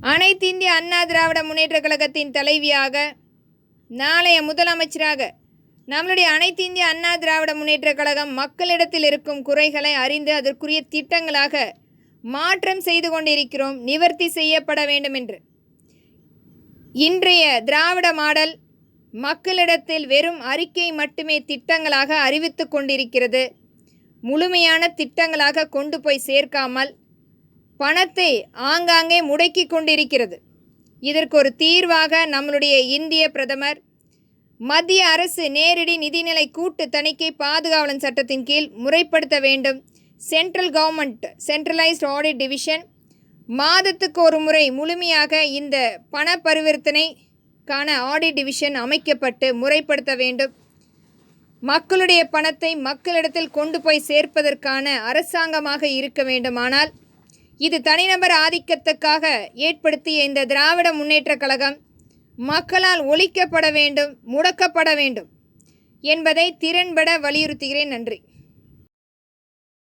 அனைத்து இந்திய அண்ணா திராவிட முன்னேற்றக் கழகத்தின் தலைவியாக நாளைய முதலமைச்சராக நம்மளுடைய அனைத்து இந்திய அண்ணா திராவிட முன்னேற்றக் கழகம் மக்களிடத்தில் இருக்கும் குறைகளை அறிந்து அதற்குரிய திட்டங்களாக மாற்றம் செய்து கொண்டிருக்கிறோம் நிவர்த்தி செய்யப்பட வேண்டும் என்று இன்றைய திராவிட மாடல் மக்களிடத்தில் வெறும் அறிக்கை மட்டுமே திட்டங்களாக அறிவித்து கொண்டிருக்கிறது. முழுமையான திட்டங்களாக கொண்டு போய் சேர்க்காமல் பணத்தை ஆங்காங்கே முடக்கி கொண்டிருக்கிறது. இதற்கு ஒரு தீர்வாக நம்மளுடைய இந்திய பிரதமர் மத்திய அரசு நேரடி நிதிநிலை கூட்டு தணிக்கை பாதுகாவலன் சட்டத்தின் கீழ் முறைப்படுத்த வேண்டும். Central government centralised audit division மாதத்துக்கு ஒரு முறை முழுமையாக இந்த பண பரிவர்த்தனைக்கான ஆடிட் டிவிஷன் அமைக்கப்பட்டு முறைப்படுத்த வேண்டும். மக்களுடைய பணத்தை மக்களிடத்தில் கொண்டு போய் சேர்ப்பதற்கான அரசாங்கமாக இருக்க வேண்டுமானால் இது தனிநபர் ஆதிக்கத்துக்காக ஏற்படுத்திய இந்த திராவிட முன்னேற்றக் கழகம் மக்களால் ஒழிக்கப்பட வேண்டும் முடக்கப்பட வேண்டும் என்பதை திறன்பட வலியுறுத்துகிறேன். நன்றி.